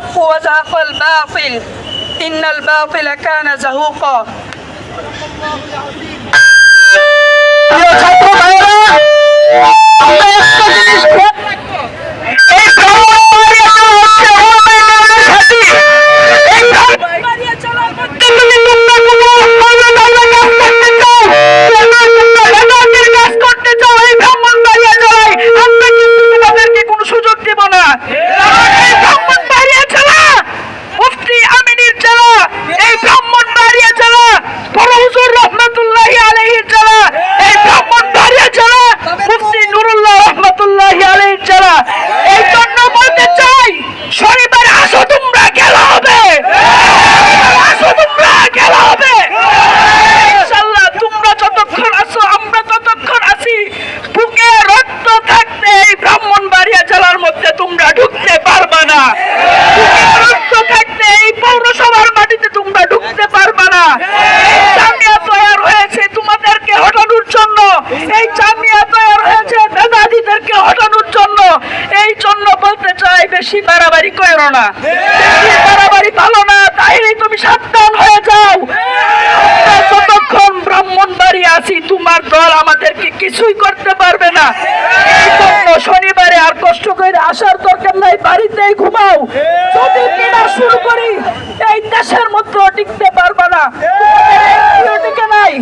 الحق وزهق الباطل. إن الباطل كان زهوقا. বেশি বাড়াবাড়ি করো না। বেশি বাড়াবাড়ি ভালো না, তাইলে তুমি সাবধান হয়ে যাও। যতক্ষণ ব্রাহ্মণবাড়ি আছি, তোমার দল আমাদেরকে কিছুই করতে পারবে না। শনিবারে আর কষ্ট করে আসার দরকার নাই, বাড়িতেই ঘুমাও। যদি কিনা শুরু করি, এই দেশের মধ্যে টিকতে পারবে না। টিকে নাই,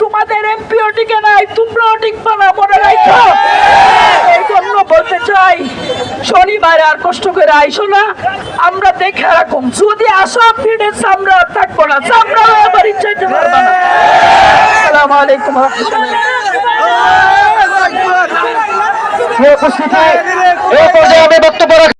তোমাদের এমপিও টিকে নাই, তোমরাও টিকবে না, মনে রাখো। কষ্ট করে আইসো না। আমরা দেখে রাখুন যদি আসো ভিড়ে আমরা থাকব না। আমরা আবার ইচ্ছা পারব না। আসসালামু আলাইকুম রহমতুল্লাহ। উপস্থিতি এ পর্যায়ে আমি বক্তব্য রাখি।